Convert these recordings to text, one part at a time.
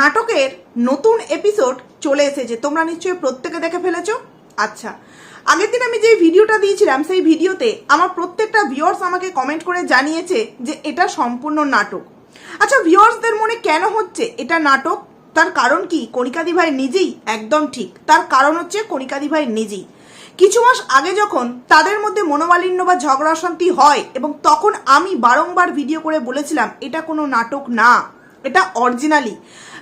নাটকের নতুন এপিসোড চলে এসেছে। তোমরা নিশ্চয়ই প্রত্যেকে দেখে ফেলেছো? আচ্ছা আগের দিন আমি যে ভিডিওটা দিয়েছিলাম, সেই ভিডিওতে আমার প্রত্যেকটা ভিউয়ার্স আমাকে কমেন্ট করে জানিয়েছে যে এটা সম্পূর্ণ নাটক। আচ্ছা ভিউয়ার্সদের মনে কেন হচ্ছে এটা নাটক? তার কারণ কি? কণিকাদি ভাই নিজেই একদম ঠিক। তার কারণ হচ্ছে কণিকাদি ভাই নিজেই। কিছু মাস আগে যখন তাদের মধ্যে মনোমালিন্য বা ঝগড়া অশান্তি হয় এবং তখন আমি বারংবার ভিডিও করে বলেছিলাম, এটা কোনো নাটক না, এটা অরিজিনালি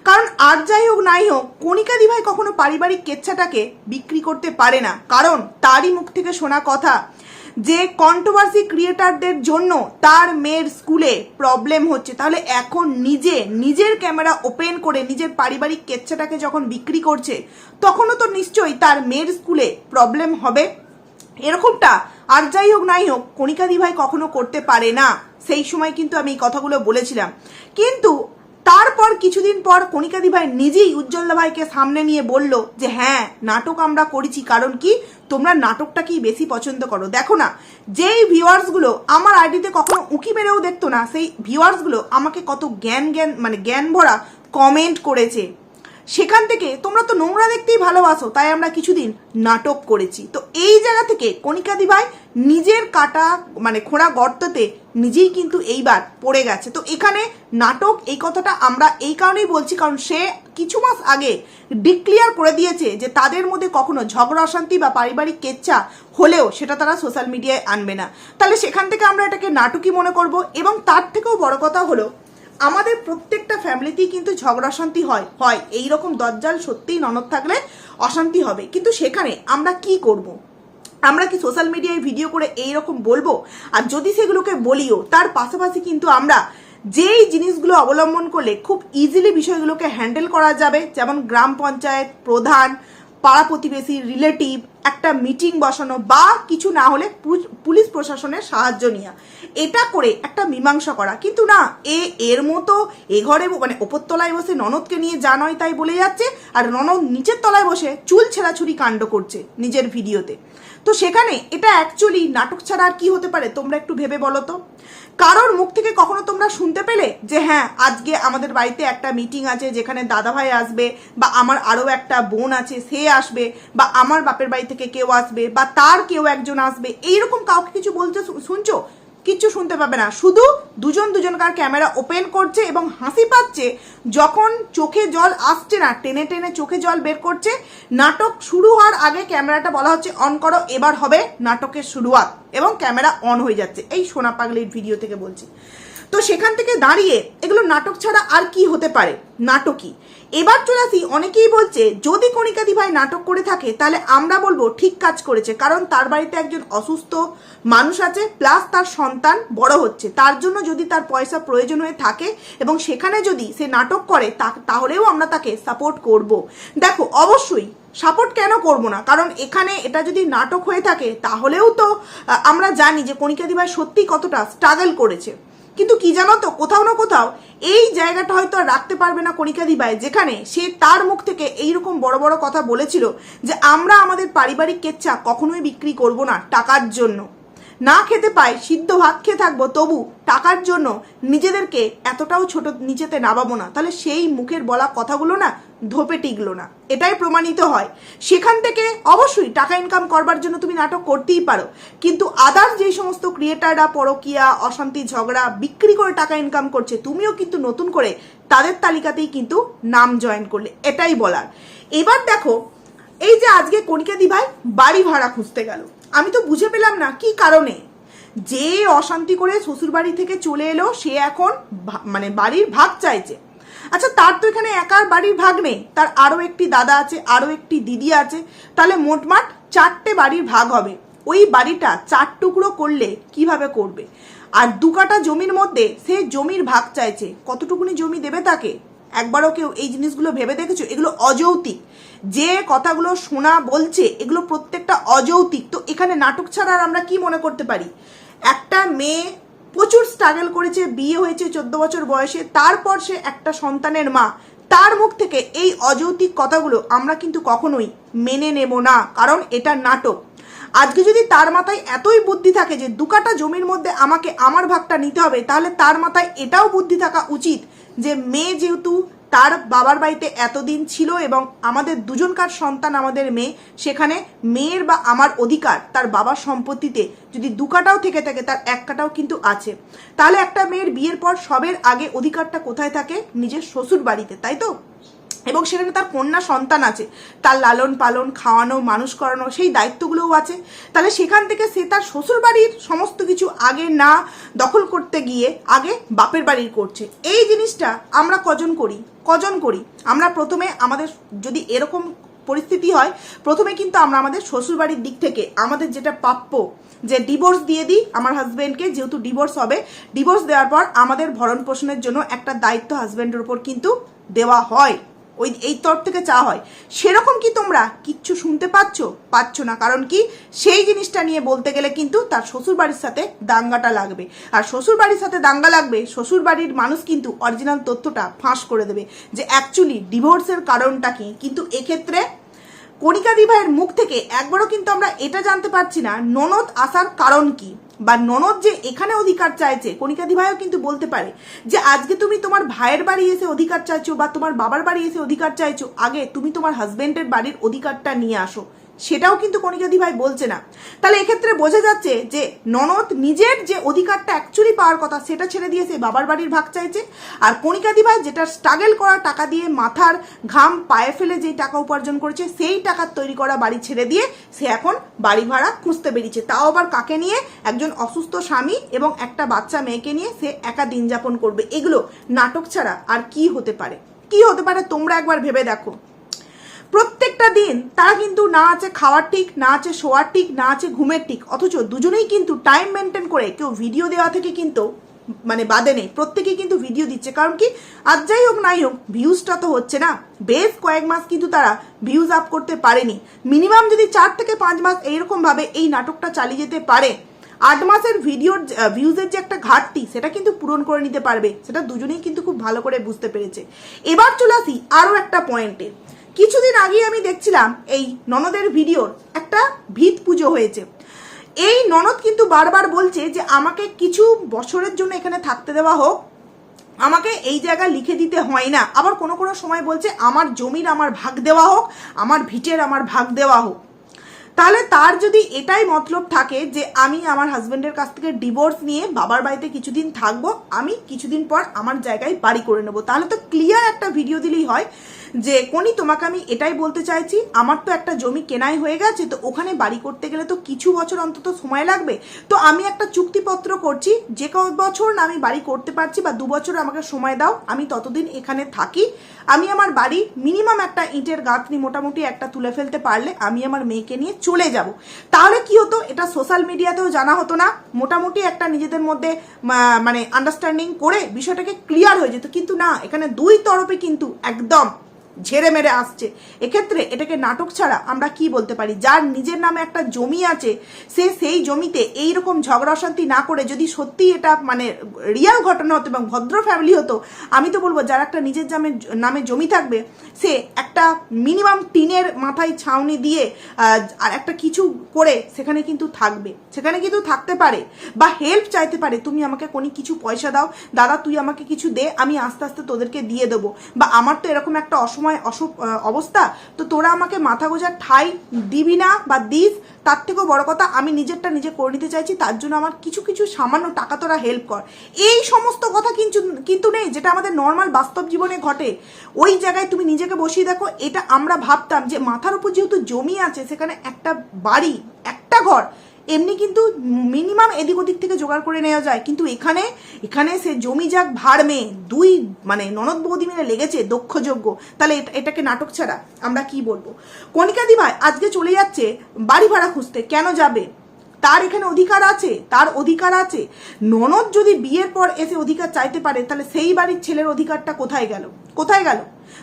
কারণ আর যাই হোক নাই হোক, কণিকা দিভাই কখনো পারিবারিক কেচ্ছাটাকে বিক্রি করতে পারে না। কারণ তারই মুখ থেকে শোনা কথা যে কন্ট্রোভার্সি ক্রিয়েটারদের জন্য তার মেয়ের স্কুলে প্রবলেম হচ্ছে। তাহলে এখন নিজে, নিজের ক্যামেরা ওপেন করে নিজের পারিবারিক কেচ্ছাটাকে যখন বিক্রি করছে, তখনও তো নিশ্চয়ই তার মেয়ের স্কুলে প্রবলেম হবে। এরকমটা আর যাই হোক নাই হোক, কণিকা দিভাই কখনো করতে পারে না। সেই সময় কিন্তু আমি এই কথাগুলো বলেছিলাম। কিন্তু তারপর কিছুদিন পর কণিকা দিভাই নিজেই উজ্জ্বলদা ভাইকে সামনে নিয়ে বলল যে হ্যাঁ নাটক আমরা করেছি, কারণ কি? তোমরা নাটকটাকেই বেশি পছন্দ করো। দেখো না, যেই ভিউয়ার্সগুলো আমার আইডিতে কখনো উঁকি মেরেও দেখতো না, সেই ভিউয়ার্সগুলো আমাকে কত জ্ঞান জ্ঞান মানে জ্ঞান ভরা কমেন্ট করেছে। সেখান থেকে তোমরা তো নোংরা দেখতেই ভালোবাসো, তাই আমরা কিছুদিন নাটক করেছি। তো এই জায়গা থেকে কণিকা দিভাই নিজের কাটা মানে খোঁড়া গর্ততে নিজেই কিন্তু এইবার পড়ে গেছে। তো এখানে নাটক, এই কথাটা আমরা এই কারণেই বলছি, কারণ সে কিছু মাস আগে ডিক্লিয়ার করে দিয়েছে যে তাদের মধ্যে কখনো ঝগড়া, অশান্তি বা পারিবারিক কেচ্ছা হলেও সেটা তারা সোশ্যাল মিডিয়ায় আনবে না। তাহলে সেখান থেকে আমরা এটাকে নাটকই মনে করব এবং তার থেকেও বড় কথা হলো, আমাদের প্রত্যেকটা ফ্যামিলিতেই কিন্তু ঝগড়া, অশান্তি হয় হয়। এই রকম দজ্জাল সত্যিই ননদ থাকলে অশান্তি হবে। কিন্তু সেখানে আমরা কি করব। আমরা কি সোশ্যাল মিডিয়ায় ভিডিও করে এই রকম বলব? আর যদি সেগুলোকে বলিও, তার পাশাপাশি কিন্তু আমরা যেই জিনিসগুলো অবলম্বন করলে খুব ইজিলি বিষয়গুলোকে হ্যান্ডেল করা যাবে। যেমন গ্রাম পঞ্চায়েত, প্রধান, পাড়া প্রতিবেশী রিলেটিভ একটা মিটিং বসানো বা কিছু না হলে পুলিশ প্রশাসনের সাহায্য নেওয়া। এটা করে একটা মীমাংসা করা। কিন্তু না, এ, এর মতো এ ঘরে মানে ওপর তলায় বসে ননদকে নিয়ে যা নয় তাই বলে যাচ্ছে, আর ননদ নিচের তলায় বসে চুল ছেঁড়াছুরি কাণ্ড করছে নিজের ভিডিওতে তো সেখানে এটা অ্যাকচুয়ালি নাটক ছাড়া আর কি হতে পারে? তোমরা একটু ভেবে বলো তো। কারোর মুখ থেকে কখনো তোমরা শুনতে পেলে যে হ্যাঁ আজকে আমাদের বাড়িতে একটা মিটিং আছে যেখানে দাদাভাই আসবে বা আমার আরও একটা বোন আছে, সে আসবে বা আমার বাপের বাড়ি থেকে কেউ আসবে বা তার কেউ একজন আসবে, এইরকম কাউকে কিছু বলতে শুনছো? কিচ্ছু শুনতে পাবে না। শুধু দুজন দুজনকার ক্যামেরা ওপেন করছে এবং হাসি পাচ্ছে যখন চোখে জল আসছে না, টেনে টেনে চোখে জল বের করছে। নাটক শুরু হওয়ার আগে ক্যামেরাটা বলা হচ্ছে অন করো, এবার হবে নাটকের শুরুয়াত এবং ক্যামেরা অন হয়ে যাচ্ছে। এই সোনা পাগলির ভিডিও থেকে বলছি। তো সেখান থেকে দাঁড়িয়ে এগুলো নাটক ছাড়া আর কি হতে পারে? নাটকই। এবার চলে আসি, অনেকেই বলছে, যদি কণিকাদি ভাই নাটক করে থাকে, তাহলে আমরা বলব ঠিক কাজ করেছে, কারণ তার বাড়িতে একজন অসুস্থ মানুষ আছে প্লাস তার সন্তান বড় হচ্ছে। তার জন্য যদি তার পয়সা প্রয়োজন হয়ে থাকে এবং সেখানে যদি সে নাটক করে তাহলেও আমরা তাকে সাপোর্ট করব। দেখো, অবশ্যই সাপোর্ট কেন করব না? কারণ এখানে এটা যদি নাটক হয়ে থাকে, তাহলেও তো আমরা জানি যে কণিকাদি ভাই সত্যি কতটা স্ট্রাগল করেছে। কিন্তু কি জানো তো, কোথাও না কোথাও এই জায়গাটা হয়তো আর রাখতে পারবে না কণিকাদি বাই যেখানে সে তার মুখ থেকে এইরকম বড় বড় কথা বলেছিল যে আমরা আমাদের পারিবারিক কেচ্ছা কখনোই বিক্রি করব না টাকার জন্য। না খেতে পাই সিদ্ধ ভাত খেয়ে থাকব। তবু টাকার জন্য নিজেদেরকে এতটাও ছোট নিচেতে নামাবো না। তাহলে সেই মুখের বলা কথাগুলো না ধোপে টিকলো না। এটাই প্রমাণিত হয়। সেখান থেকে অবশ্যই টাকা ইনকাম করবার জন্য তুমি নাটক করতেই পারো। কিন্তু আদার্স যে সমস্ত ক্রিয়েটাররা পরকিয়া, অশান্তি, ঝগড়া বিক্রি করে টাকা ইনকাম করছে, তুমিও কিন্তু নতুন করে তাদের তালিকাতেই কিন্তু নাম জয়েন করলে। এটাই বলার। এবার দেখো, এই যে আজকে কণিকা দিভাই বাড়ি ভাড়া খুঁজতে গেল। আমি তো বুঝে পেলাম না, কি কারণে? যে অশান্তি করে শ্বশুর বাড়ি থেকে চলে এলো, সে এখন মানে বাড়ির ভাগ চাইছে। আচ্ছা তার তো এখানে একার বাড়ির ভাগ নেই, তার আরও একটি দাদা আছে আরও একটি দিদি আছে, তাহলে মোটমাট চারটে বাড়ির ভাগ হবে। ওই বাড়িটা চার টুকরো করলে কীভাবে করবে? আর দু কাটা জমির মধ্যে সে জমির ভাগ চাইছে, কতটুকুনি জমি দেবে তাকে? একবারও কেউ এই জিনিসগুলো ভেবে দেখেছ? এগুলো অযৌক্তিক। যে কথাগুলো শোনা বলছে, এগুলো প্রত্যেকটা অযৌক্তিক। তো এখানে নাটক ছাড়া আর আমরা কি মনে করতে পারি? একটা মেয়ে প্রচুর স্ট্রাগল করেছে, বিয়ে হয়েছে চোদ্দ বছর বয়সে, তারপর সে একটা সন্তানের মা। তার মুখ থেকে এই অযৌক্তিক কথাগুলো আমরা কিন্তু কখনোই মেনে নেব না, কারণ এটা নাটক। আজকে যদি তার মাথায় এতই বুদ্ধি থাকে যে দু জমির মধ্যে আমাকে আমার ভাগটা নিতে হবে, তাহলে তার মাথায় এটাও বুদ্ধি থাকা উচিত যে মেয়ে যেহেতু তার বাবার বাড়িতে এতদিন ছিল এবং আমাদের দুজনকার সন্তান আমাদের মেয়ে, সেখানে মেয়ের বা আমার অধিকার তার বাবার সম্পত্তিতে যদি দু কাটাও থেকে থাকে, তার এক কাটাও কিন্তু আছে। তাহলে একটা মেয়ের বিয়ের পর সবের আগে অধিকারটা কোথায় থাকে? নিজের শ্বশুর বাড়িতে তাই তো? এবং সেখানে তার কন্যা সন্তান আছে। তার লালন পালন, খাওয়ানো, মানুষ করানো সেই দায়িত্বগুলোও আছে। তাহলে সেখান থেকে সে তার শ্বশুর বাড়ির সমস্ত কিছু আগে না দখল করতে গিয়ে আগে বাপের বাড়ির করছে। এই জিনিসটা আমরা কজন করি? কজন করি? আমরা প্রথমে আমাদের যদি এরকম পরিস্থিতি হয়, প্রথমে কিন্তু আমরা আমাদের শ্বশুরবাড়ির দিক থেকে আমাদের যেটা প্রাপ্য, যে ডিভোর্স দিয়ে দিই আমার হাজব্যান্ডকে যেহেতু ডিভোর্স হবে ডিভোর্স দেওয়ার পর আমাদের ভরণ পোষণের জন্য একটা দায়িত্ব হাজব্যান্ডের উপর কিন্তু দেওয়া হয়। ওই, এই তরফ থেকে চা হয়। সেরকম কি তোমরা কিচ্ছু শুনতে পাচ্ছ? পাচ্ছ না, কারণ কি সেই জিনিসটা নিয়ে বলতে গেলে কিন্তু তার শ্বশুর বাড়ির সাথে দাঙ্গাটা লাগবে। আর শ্বশুর বাড়ির সাথে দাঙ্গা লাগবে শ্বশুর বাড়ির মানুষ কিন্তু অরিজিনাল তথ্যটা ফাঁস করে দেবে যে অ্যাকচুয়ালি ডিভোর্সের কারণটা কি? কিন্তু এক্ষেত্রে কণিকা দিভাইয়ের মুখ থেকে একবারও কিন্তু আমরা এটা জানতে পারছি না, ননদ আসার কারণ কি? বা ননদ যে এখানে অধিকার চাইছে কণিকাদি দিভাইও কিন্তু বলতে পারে যে আজকে তুমি তোমার ভাইয়ের বাড়ি এসে অধিকার চাইছো বা তোমার বাবার বাড়ি এসে অধিকার চাইছো, আগে তুমি তোমার হাজবেন্ডের বাড়ির অধিকারটা নিয়ে আসো। সেটাও কিন্তু কণিকা দিভাই বলছে না। তাহলে এক্ষেত্রে বোঝা যাচ্ছে যে ননদ নিজের যে অধিকারটা অ্যাকচুয়ালি পাওয়ার কথা, সেটা ছেড়ে দিয়ে সে বাবার বাড়ির ভাগ চাইছে। আর কণিকা দিভাই যেটা স্ট্রাগল করা টাকা দিয়ে মাথার ঘাম পায়ে ফেলে যেই টাকা উপার্জন করেছে, সেই টাকার তৈরি করা বাড়ি ছেড়ে দিয়ে সে এখন বাড়ি ভাড়া খুঁজতে বেরিয়েছে। তাও আবার কাকে নিয়ে? একজন অসুস্থ স্বামী এবং একটা বাচ্চা মেয়েকে নিয়ে সে একা দিন যাপন করবে। এগুলো নাটক ছাড়া আর কি হতে পারে? কি হতে পারে তোমরা একবার ভেবে দেখো। প্রত্যেকটা দিন তারা কিন্তু না আছে খাওয়ার ঠিক, না আছে শোয়ার ঠিক, না আছে ঘুমের ঠিক। অথচ দুজনেই কিন্তু টাইম মেনটেন করে কেউ ভিডিও দেওয়া থেকে কিন্তু মানে বাদে নেই। প্রত্যেকেই কিন্তু ভিডিও দিচ্ছে। কারণ কি? আজ যাই হোক নাই হোক ভিউজটা তো হচ্ছে না। বেশ কয়েক মাস কিন্তু তারা ভিউজ আপ করতে পারেনি। মিনিমাম যদি চার থেকে পাঁচ মাস এইরকমভাবে এই নাটকটা চালিয়ে যেতে পারে, আট মাসের ভিডিওর ভিউজের যে একটা ঘাটতি, সেটা কিন্তু পূরণ করে নিতে পারবে। সেটা দুজনেই কিন্তু খুব ভালো করে বুঝতে পেরেছে। এবার চলে আসি আরও একটা পয়েন্টে কিছুদিন আগে আমি দেখছিলাম এই ননদের ভিডিওর একটা ভিত পুজো হয়েছে। এই ননদ কিন্তু বারবার বলছে যে, আমাকে কিছু বছরের জন্য এখানে থাকতে দেওয়া হোক। আমাকে এই জায়গা লিখে দিতে হয় না। আবার কোনো কোনো সময় বলছে, আমার জমির আমার ভাগ দেওয়া হোক, আমার ভিটের আমার ভাগ দেওয়া হোক। তাহলে তার যদি এটাই মতলব থাকে যে, আমি আমার হাজব্যান্ডের কাছ থেকে ডিভোর্স নিয়ে বাবার বাড়িতে কিছুদিন থাকব, আমি কিছুদিন পর আমার জায়গায় বাড়ি করে নেব। তাহলে তো ক্লিয়ার একটা ভিডিও দিলেই হয় যে, কোনি, তোমাকে আমি এটাই বলতে চাইছি, আমার তো একটা জমি কেনাই হয়ে গেছে, তো ওখানে বাড়ি করতে গেলে তো কিছু বছর অন্তত সময় লাগবে। তো আমি একটা চুক্তিপত্র করছি, যে কত বছর না আমি বাড়ি করতে পারছি বা দু বছর আমাকে সময় দাও, আমি ততদিন এখানে থাকি। আমি আমার বাড়ি মিনিমাম একটা ইটের গাঁথনি মোটামুটি একটা তুলে ফেলতে পারলে আমি আমার মেয়েকে নিয়ে চলে যাব। তাহলে কি হতো? এটা সোশ্যাল মিডিয়াতেও জানা হতো না। মোটামুটি একটা নিজেদের মধ্যে মানে আন্ডারস্ট্যান্ডিং করে বিষয়টাকে ক্লিয়ার হয়ে যেত। কিন্তু না, এখানে দুই তরফে কিন্তু একদম ঝেড়ে মেরে আসছে। এক্ষেত্রে এটাকে নাটক ছাড়া আমরা কি বলতে পারি? যার নিজের নামে একটা জমি আছে, সে সেই জমিতে এই রকম ঝগড়া অশান্তি না করে যদি সত্যি এটা মানে রিয়াল ঘটনা হতো এবং ভদ্র ফ্যামিলি হতো, আমি তো বলব যার একটা নিজের নামে নামে জমি থাকবে, সে একটা মিনিমাম টিনের মাথায় ছাউনি দিয়ে আর একটা কিছু করে সেখানে কিন্তু থাকবে। সেখানে কিন্তু থাকতে পারে বা হেল্প চাইতে পারে। তুমি আমাকে কোনো কিছু পয়সা দাও, দাদা তুই আমাকে কিছু দে, আমি আস্তে আস্তে তোদেরকে দিয়ে দেবো। বা আমার তো এরকম একটা অসময় অসুখ অবস্থা, তো তোরা আমাকে মাথা গোজার ঠাই দিবি না বা দিস, তার থেকেও বড় কথা, আমি নিজেরটা নিজে করে নিতে চাইছি, তার জন্য আমার কিছু কিছু সামান্য টাকা তোরা হেল্প কর। এই সমস্ত কথা কিন্তু কিন্তু নেই, যেটা আমাদের নর্মাল বাস্তব জীবনে ঘটে। ওই জায়গায় তুমি নিজেকে বসিয়ে দেখো, এটা আমরা ভাবতাম যে মাথার উপর যেহেতু জমি আছে, সেখানে একটা বাড়ি, একটা ঘর এমনি কিন্তু মিনিমাম এদিক ওদিক থেকে জোগাড় করে নেওয়া যায়। কিন্তু এখানে এখানে সে জমি যাক ভাড় মেয়ে দুই মানে ননদ বৌদি মিলে লেগেছে দক্ষযোগ্য তাহলে এটা- এটাকে নাটক ছাড়া আমরা কি বলব? কণিকা দিভাই আজকে চলে যাচ্ছে বাড়ি ভাড়া খুঁজতে। কেন যাবে? তার এখানে অধিকার আছে তার অধিকার আছে। ননদ যদি বিয়ের পর এসে অধিকার চাইতে পারে তাহলে সেই বাড়ির ছেলের অধিকারটা কোথায় গেল? কোথায় গেল?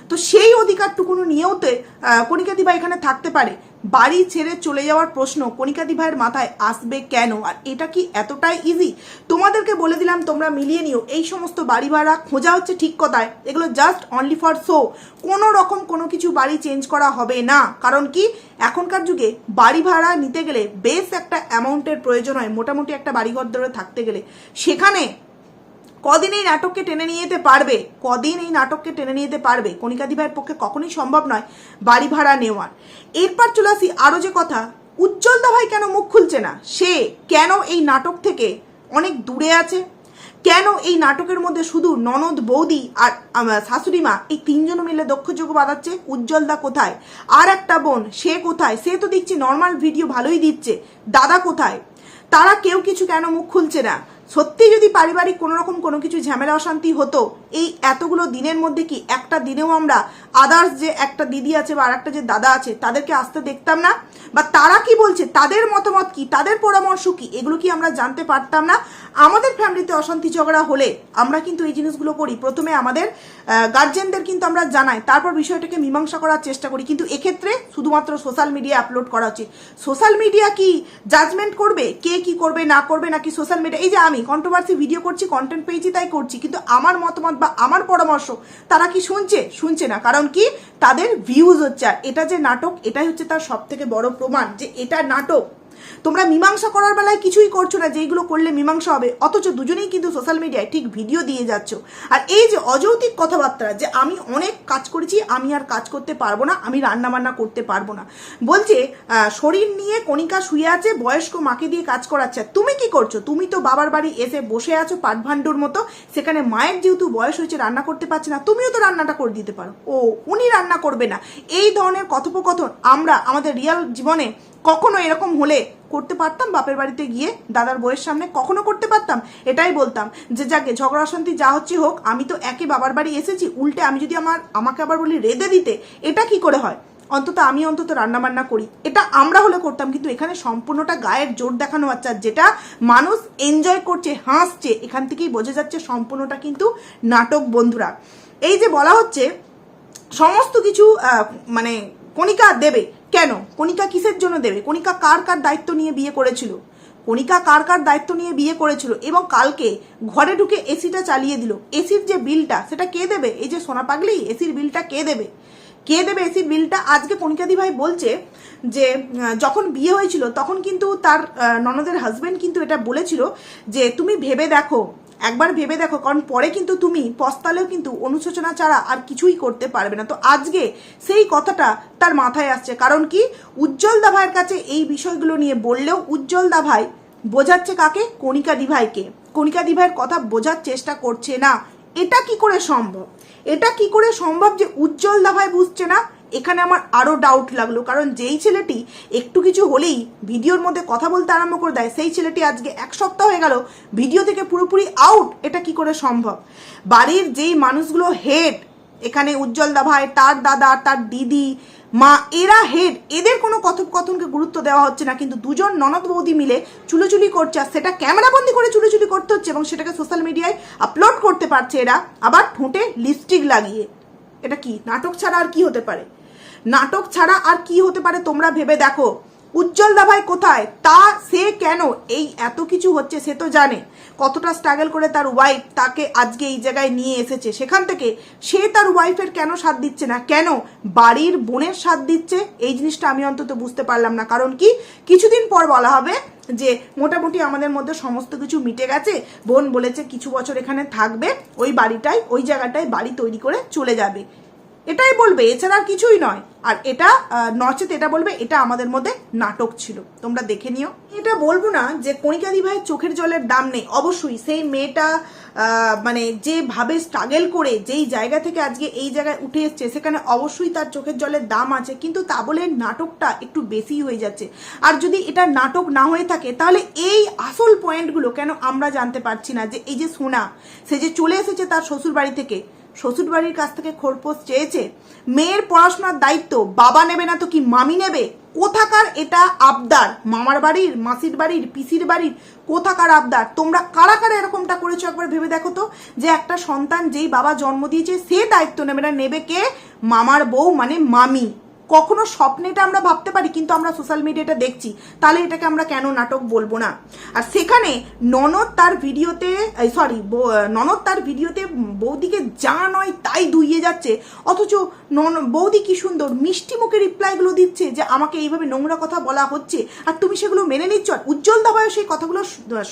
তো সেই অধিকারটুকুনো নিয়েও তো আহ, কণিকা দিভা এখানে থাকতে পারে। বাড়ি ছেড়ে চলে যাওয়ার প্রশ্ন কণিকা দিভাইয়ের মাথায় আসবে কেন? আর এটা কি এতটাই ইজি তোমাদেরকে বলে দিলাম, তোমরা মিলিয়ে নিও। এই সমস্ত বাড়ি ভাড়া খোঁজা হচ্ছে ঠিক কথায়। এগুলো জাস্ট অনলি ফর শো কোনো রকম কোনো কিছু বাড়ি চেঞ্জ করা হবে না। কারণ কি? এখনকার যুগে বাড়ি ভাড়া নিতে গেলে বেশ একটা অ্যামাউন্টের প্রয়োজন হয়, মোটামুটি একটা বাড়িঘর ধরে থাকতে গেলে। সেখানে কদিন এই নাটককে টেনে নিয়ে যেতে পারবে? কদিন এই নাটককে টেনে নিয়ে যেতে পারবে? কণিকা দিভাইয়ের পক্ষে কখনোই সম্ভব নয় বাড়ি ভাড়া নেওয়ার। এরপর চলে আসি আরও যে কথা, উজ্জ্বল দাভাই কেন মুখ খুলছে না? সে কেন এই নাটক থেকে অনেক দূরে আছে? কেন এই নাটকের মধ্যে শুধু ননদ বৌদি আর শাশুড়ি মা, এই তিনজন মিলে দক্ষযোগ্য বাঁধাচ্ছে? উজ্জ্বলদা কোথায়? আর একটা বোন, সে কোথায়? সে তো দেখছি নর্মাল ভিডিও ভালোই দিচ্ছে। দাদা কোথায়? তারা কেউ কিছু কেন মুখ খুলছে না? সত্যি যদি পারিবারিক কোনো রকম কোনো কিছু ঝামেলা অশান্তি হতো, এই এতগুলো দিনের মধ্যে কি একটা দিনেও আমরা আদার্স যে একটা দিদি আছে বা আরেকটা যে দাদা আছে, তাদেরকে আসতে দেখতাম না? বা তারা কি বলছে? তাদের মতামত কি? তাদের পরামর্শ কি? এগুলো কি আমরা জানতে পারতাম না? আমাদের ফ্যামিলিতে অশান্তি ঝগড়া হলে আমরা কিন্তু এই জিনিসগুলো করি। প্রথমে আমাদের গার্জেনদের কিন্তু আমরা জানাই। তারপর বিষয়টাকে মীমাংসা করার চেষ্টা করি। কিন্তু এক্ষেত্রে শুধুমাত্র সোশ্যাল মিডিয়া আপলোড করা উচিত। সোশ্যাল মিডিয়া কি জাজমেন্ট করবে? কে কি করবে, না করবে, নাকি সোশ্যাল মিডিয়া এই যে আমি কন্ট্রোভার্সি ভিডিও করছি কন্টেন্ট পেয়েছি, তাই করছি। কিন্তু আমার মতামত বা আমার পরামর্শ তারা কি শুনছে? শুনছে না। কারণ কি? তাদের ভিউজ হচ্ছে। এটা যে নাটক, এটাই হচ্ছে তার সব থেকে বড় প্রমাণ যে এটা নাটক। তোমরা মীমাংসা করার বেলায় কিছুই করছ না, যেইগুলো করলে মীমাংসা হবে। অথচ দুজনেই কিন্তু সোশ্যাল মিডিয়ায় ঠিক ভিডিও দিয়ে যাচ্ছ। আর এই যে অযৌতিক কথাবার্তা, যে আমি অনেক কাজ করেছি, আমি আর কাজ করতে পারব না, আমি রান্না বান্না করতে পারব না। বলছে শরীর নিয়ে কণিকা শুয়ে আছে, বয়স্ক মাকে দিয়ে কাজ করাচ্ছে। তুমি কি করছ? তুমি তো বাবার বাড়ি এসে বসে আছো পাটভাণ্ডুর মতো, সেখানে মায়ের যেহেতু বয়স হয়েছে, রান্না করতে পারছে না, তুমিও তো রান্নাটা করে দিতে পারো। ও, উনি রান্না করবে না। এই ধরনের কথোপকথন আমরা আমাদের রিয়াল জীবনে কখনো এরকম হলে করতে পারতাম, বাপের বাড়িতে গিয়ে দাদার বইয়ের সামনে কখনো করতে পারতাম? এটাই বলতাম যে, যাকে ঝগড়া অশান্তি যা হচ্ছে হোক, আমি তো একে বাবার বাড়ি এসেছি, উল্টে আমি যদি আমার আমাকে আবার বলি রেঁধে দিতে, এটা কি করে হয়? অন্তত আমি অন্তত রান্না বান্না করি। এটা আমরা হলে করতাম, কিন্তু এখানে সম্পূর্ণটা গায়ের জোর দেখানো হচ্ছে আর যেটা মানুষ এনজয় করছে, হাসছে, এখান থেকেই বোঝা যাচ্ছে সম্পূর্ণটা কিন্তু নাটক, বন্ধুরা। এই যে বলা হচ্ছে, সমস্ত কিছু মানে কণিকা দেবে কেন? কণিকা কিসের জন্য দেবে? কণিকা কার কার দায়িত্ব নিয়ে বিয়ে করেছিল? কণিকা কার কার দায়িত্ব নিয়ে বিয়ে করেছিল? এবং কালকে ঘরে ঢুকে এসিটা চালিয়ে দিল। এসির যে বিলটা সেটা কে দেবে? এই যে সোনা পাগলি এসির বিলটা কে দেবে? কে দেবে এসির বিলটা আজকে কণিকাদি ভাই বলছে যে যখন বিয়ে হয়েছিল, তখন কিন্তু তার ননদের হাজবেন্ড কিন্তু এটা বলেছিল যে, তুমি ভেবে দেখো, একবার ভেবে দেখো, কারণ পরে কিন্তু তুমি পস্তালেও কিন্তু অনুশোচনা ছাড়া আর কিছুই করতে পারবে না। তো আজকে সেই কথাটা তার মাথায় আসছে। কারণ কি? উজ্জ্বল দাভাইয়ের কাছে এই বিষয়গুলো নিয়ে বললেও উজ্জ্বল দাভাই বোঝাচ্ছে কাকে? কণিকা দিভাইকে কণিকা দিভাইয়ের কথা বোঝার চেষ্টা করছে না। এটা কি করে সম্ভব? এটা কি করে সম্ভব যে উজ্জ্বল দাভাই বুঝছে না? এখানে আমার আরও ডাউট লাগল, কারণ যেই ছেলেটি একটু কিছু হলেই ভিডিওর মধ্যে কথা বলতে আরম্ভ করে দেয়, সেই ছেলেটি আজকে এক সপ্তাহ হয়ে গেল ভিডিও থেকে পুরোপুরি আউট এটা কি করে সম্ভব? বাড়ির যেই মানুষগুলো হেড এখানে উজ্জ্বল দাভাই, তার দাদা, তার দিদি মা, এরা হেড, এদের কোনো কথোপকথনকে গুরুত্ব দেওয়া হচ্ছে না, কিন্তু দুজন ননদ বৌদি মিলে চুলোচুলি করছে আর সেটা ক্যামেরাবন্দি করে চুলোচুলি করতে হচ্ছে এবং সেটাকে সোশ্যাল মিডিয়ায় আপলোড করতে পারছে এরা। আবার ঠোঁটে লিপস্টিক লাগিয়ে। এটা কি? নাটক ছাড়া আর কি হতে পারে? নাটক ছাড়া আর কি হতে পারে তোমরা ভেবে দেখো। উজ্জ্বল দাভাই কোথায়? তা, সে কেন? এই এত কিছু হচ্ছে, সে তো জানে। কতটা স্ট্রাগল করে তার ওয়াইফ তাকে আজকে এই জায়গায় নিয়ে এসেছে? সেখান থেকে সে তার ওয়াইফের কেন সাথ দিচ্ছে না? কেন বাড়ির বোনের সাথ দিচ্ছে? এই জিনিসটা আমি অন্তত বুঝতে পারলাম না। কারণ কি? কিছুদিন পর বলা হবে যে মোটামুটি আমাদের মধ্যে সমস্ত কিছু মিটে গেছে। বোন বলেছে কিছু বছর এখানে থাকবে, ওই বাড়িটায় ওই জায়গাটায় বাড়ি তৈরি করে চলে যাবে। এটাই বলবে, এছাড়া আর কিছুই নয়। আর এটা নচেত এটা বলবে, এটা আমাদের মধ্যে নাটক ছিল। তোমরা দেখে নিও। এটা বলব না যে কণিকাদি ভাইয়ের চোখের জলের দাম নেই। অবশ্যই সেই মেয়েটা মানে যেভাবে স্ট্রাগেল করে, যেই জায়গা থেকে আজকে এই জায়গায় উঠে এসছে, সেখানে অবশ্যই তার চোখের জলের দাম আছে। কিন্তু তা বলে নাটকটা একটু বেশি হয়ে যাচ্ছে। আর যদি এটা নাটক না হয়ে থাকে, তাহলে এই আসল পয়েন্টগুলো কেন আমরা জানতে পারছি না? যে এই যে সোনা, সে যে চলে এসেছে তার শ্বশুর বাড়ি থেকে। শ্বশুর বাড়ির কাছ থেকে খোরপোশ চেয়েছে। মেয়ের পড়াশোনার দায়িত্ব, বাবা নেবে না তো কি মামি নেবে? কোথাকার এটা আবদার? মামার বাড়ির, মাসির বাড়ির, পিসির বাড়ির, কোথাকার আবদার? তোমরা কারা কারা এরকমটা করেছ একবার ভেবে দেখো তো? যে একটা সন্তান যেই বাবা জন্ম দিয়েছে, সে দায়িত্ব নেবে না, নেবে কে? মামার বউ মানে মামি। কখনো স্বপ্নে এটা আমরা ভাবতে পারি, কিন্তু আমরা সোশ্যাল মিডিয়াটা দেখছি। তাহলে এটাকে আমরা কেন নাটক বলব না? আর সেখানে ননদ তার ভিডিওতে সরি ননদ তার ভিডিওতে বৌদিকে যা নয় তাই দুইয়ে যাচ্ছে। অথচ নন, বৌদি কি সুন্দর, মিষ্টি মুখে রিপ্লাইগুলো দিচ্ছে যে আমাকে এইভাবে নোংরা কথা বলা হচ্ছে, আর তুমি সেগুলো মেনে নিচ্ছ, আর উজ্জ্বল দাবায় সেই কথাগুলো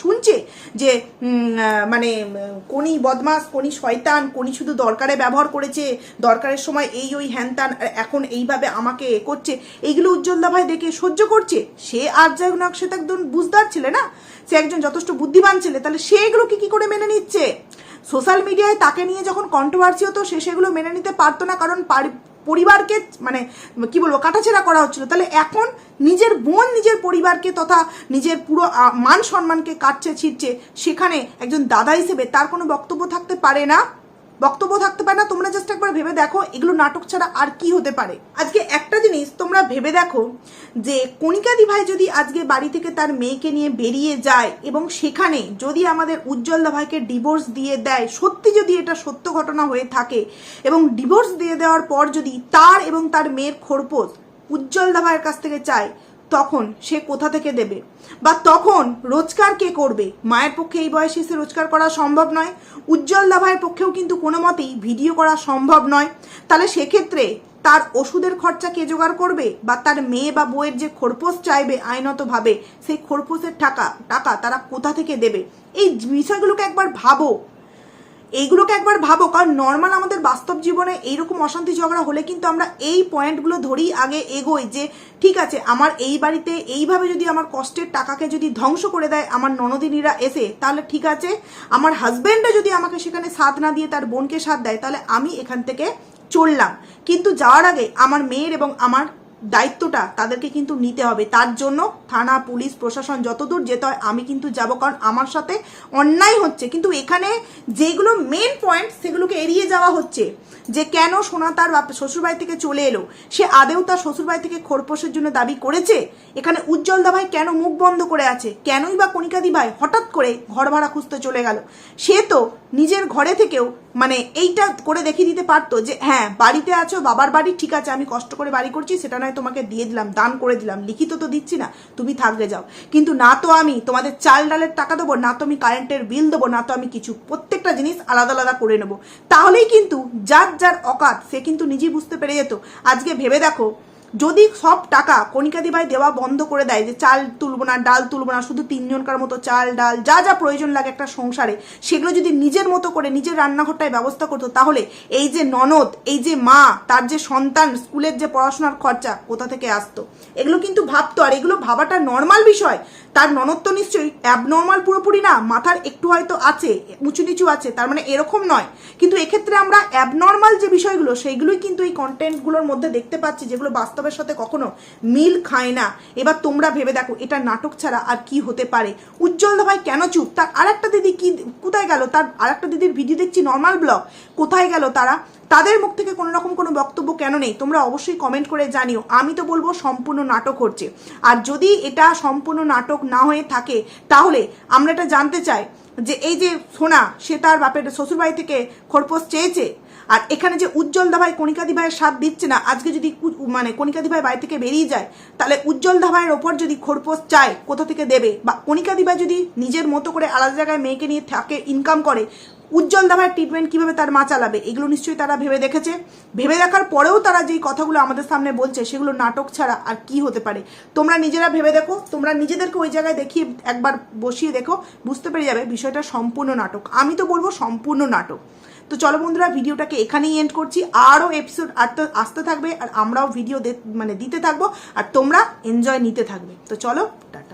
শুনছে যে মানে কোনি বদমাস কোনি শয়তান, কোনি শুধু দরকারে ব্যবহার করেছে, দরকারের সময় এই ওই হ্যানত্যান, আর এখন এইভাবে আমাকে এ করছে, এইগুলো উজ্জ্বল দাভাই দেখে সহ্য করছে? সে আর যাই হোক সে তো একজন বুঝদার ছেলে না? সে একজন যথেষ্ট বুদ্ধিমান ছেলে, তাহলে সে এগুলোকে কি কি করে মেনে নিচ্ছে? সোশ্যাল মিডিয়ায় তাকে নিয়ে যখন কন্ট্রোভার্সি হতো, সে সেগুলো মেনে নিতে পারতো না, কারণ পরিবারকে মানে কি বলব, কাটাছেড়া করা হচ্ছিল। তাহলে এখন নিজের বোন নিজের পরিবারকে তথা নিজের পুরো মান সম্মানকে কাটছে, ছিটছে, সেখানে একজন দাদা হিসেবে তার কোনো বক্তব্য থাকতে পারে না? বক্তব্য থাকতে পারে না, তোমরা জাস্ট একবার ভেবে দেখো, এগুলো নাটক ছাড়া আর কি হতে পারে। আজকে একটা জিনিস তোমরা ভেবে দেখো যে কণিকাদি ভাই যদি আজকে বাড়ি থেকে তার মেয়েকে নিয়ে বেরিয়ে যায় এবং সেখানে যদি আমাদের উজ্জ্বল দা ভাইকে ডিভোর্স দিয়ে দেয়, সত্যি যদি এটা সত্য ঘটনা হয়ে থাকে এবং ডিভোর্স দিয়ে দেওয়ার পর যদি তার এবং তার মেয়ের খোরপোশ উজ্জ্বল দা ভাইয়ের কাছ থেকে চায় তখন সে কোথা থেকে দেবে? বা তখন রোজগার কে করবে? মায়ের পক্ষে এই বয়সে এসে রোজগার করা সম্ভব নয়। উজ্জ্বল দাভাইয়ের পক্ষেও কিন্তু কোনো মতেই ভিডিও করা সম্ভব নয়। তাহলে সেক্ষেত্রে তার ওষুধের খরচা কে জোগাড় করবে? বা তার মেয়ে বা বউয়ের যে খোরপোশ চাইবে আইনতভাবে, সেই খোরপোশের টাকা টাকা তারা কোথা থেকে দেবে? এই বিষয়গুলোকে একবার ভাবো। এইগুলোকে একবার ভাবো, কারণ নর্মাল আমাদের বাস্তব জীবনে এইরকম অশান্তি ঝগড়া হলে কিন্তু আমরা এই পয়েন্টগুলো ধরেই আগে এগোই যে, ঠিক আছে, আমার এই বাড়িতে এইভাবে যদি আমার কষ্টের টাকাকে যদি ধ্বংস করে দেয় আমার ননদিনীরা এসে, তাহলে ঠিক আছে, আমার হাজব্যান্ডও যদি আমাকে সেখানে সাথ না দিয়ে তার বোনকে সাথ দেয়, তাহলে আমি এখান থেকে চললাম। কিন্তু যাওয়ার আগে আমার মেয়ের এবং আমার দায়িত্বটা তাদেরকে কিন্তু নিতে হবে। তার জন্য থানা, পুলিশ, প্রশাসন যতদূর যেতে হয় আমি কিন্তু যাব কারণ আমার সাথে অন্যায় হচ্ছে। কিন্তু এখানে যেগুলো মেন পয়েন্ট সেগুলোকে এড়িয়ে যাওয়া হচ্ছে। যে কেন সোনা তার শ্বশুরবাড়ি থেকে চলে এলো? সে আদেও তার শ্বশুরবাড়ি থেকে খোরপোশের জন্য দাবি করেছে? এখানে উজ্জ্বল দা ভাই কেন মুখ বন্ধ করে আছে? কেনই বা কণিকাদি ভাই হঠাৎ করে ঘর ভাড়া খুঁজতে চলে গেল? সে তো নিজের ঘরে থেকেও মানে এইটা করে দেখিয়ে দিতে পারতো যে হ্যাঁ বাড়িতে আছো, বাবার বাড়ি, ঠিক আছে, আমি কষ্ট করে বাড়ি করছি, সেটা নয়, তোমাকে দিয়ে দিলাম, দান করে দিলাম, লিখিত তো দিচ্ছি না, তুমি থাকলে যাও। কিন্তু না তো আমি তোমাদের চাল ডালের টাকা দেবো, না তো আমি কারেন্টের বিল দেবো, না তো আমি কিছু, প্রত্যেকটা জিনিস আলাদা আলাদা করে নেব। তাহলেই কিন্তু যার যার অকাত, সে কিন্তু নিজেই বুঝতে পেরে যেত। আজকে ভেবে দেখো যদি সব টাকা কণিকাদি ভাই দেওয়া বন্ধ করে দেয়, যে চাল তুলবো না, ডাল তুলবো না, শুধু তিনজনকার মতো চাল, ডাল, যা যা প্রয়োজন লাগে একটা সংসারে, সেগুলো যদি নিজের মতো করে নিজের রান্নাঘরটায় ব্যবস্থা করতো, তাহলে এই যে ননদ, এই যে মা, তার যে সন্তান, স্কুলের যে পড়াশোনার খরচা, কোথা থেকে আসতো? এগুলো কিন্তু ভাবতো, আর এগুলো ভাবাটা নর্মাল বিষয়। তার ননদ তো নিশ্চয়ই অ্যাবনর্মাল পুরোপুরি না, মাথার একটু হয়তো আছে, উঁচু নিচু আছে, তার মানে এরকম নয়। কিন্তু এক্ষেত্রে আমরা অ্যাবনর্মাল যে বিষয়গুলো সেইগুলোই কিন্তু এই কন্টেন্টগুলোর মধ্যে দেখতে পাচ্ছি, যেগুলো বাস্তবের সাথে কখনো মিল খায় না। এবার তোমরা ভেবে দেখো, এটা নাটক ছাড়া আর কি হতে পারে। উজ্জ্বল ভাই কেন চুপ? তার আরেকটা দিদি কি, কোথায় গেল? তার আরেকটা দিদির ভিডিও দেখছি নর্মাল ব্লগ কোথায় গেল তারা? তাদের মুখ থেকে কোনো রকম কোনো বক্তব্য কেন নেই? তোমরা অবশ্যই কমেন্ট করে জানিও। আমি তো বলব সম্পূর্ণ নাটক হচ্ছে। আর যদি এটা সম্পূর্ণ নাটক না হয়ে থাকে, তাহলে আমরা এটা জানতে চাই যে, এই যে সোনা, সে তার বাপের শ্বশুরবাড়ি থেকে খোরপোশ চেয়েছে আর এখানে যে উজ্জ্বল দাভাই কণিকাদি ভাইয়ের সাথ দিচ্ছে না, আজকে যদি মানে কণিকাদি ভাই বাড়ি থেকে বেরিয়ে যায়, তাহলে উজ্জ্বল দাভাইয়ের ওপর যদি খোরপোশ চায়, কোথা থেকে দেবে? বা কণিকাদি ভাই যদি নিজের মতো করে আলাদা জায়গায় মেয়েকে নিয়ে থাকে ইনকাম করে, উজ্জ্বল দাভাইয়ের ট্রিটমেন্ট কীভাবে তার মা চালাবে? এগুলো নিশ্চয়ই তারা ভেবে দেখেছে। ভেবে দেখার পরেও তারা যেই কথাগুলো আমাদের সামনে বলছে, সেগুলো নাটক ছাড়া আর কি হতে পারে? তোমরা নিজেরা ভেবে দেখো, তোমরা নিজেদেরকে ওই জায়গায় দেখিয়ে একবার বসিয়ে দেখো, বুঝতে পেরে যাবে বিষয়টা সম্পূর্ণ নাটক। আমি তো বলব সম্পূর্ণ নাটক। তো চলো বন্ধুরা, ভিডিওটাকে এখানেই এন্ড করছি। আরও এপিসোড আসতে থাকবে আর আমরাও ভিডিও মানে দিতে থাকব আর তোমরা এনজয় নিতে থাকবে। তো চলো, টাটা।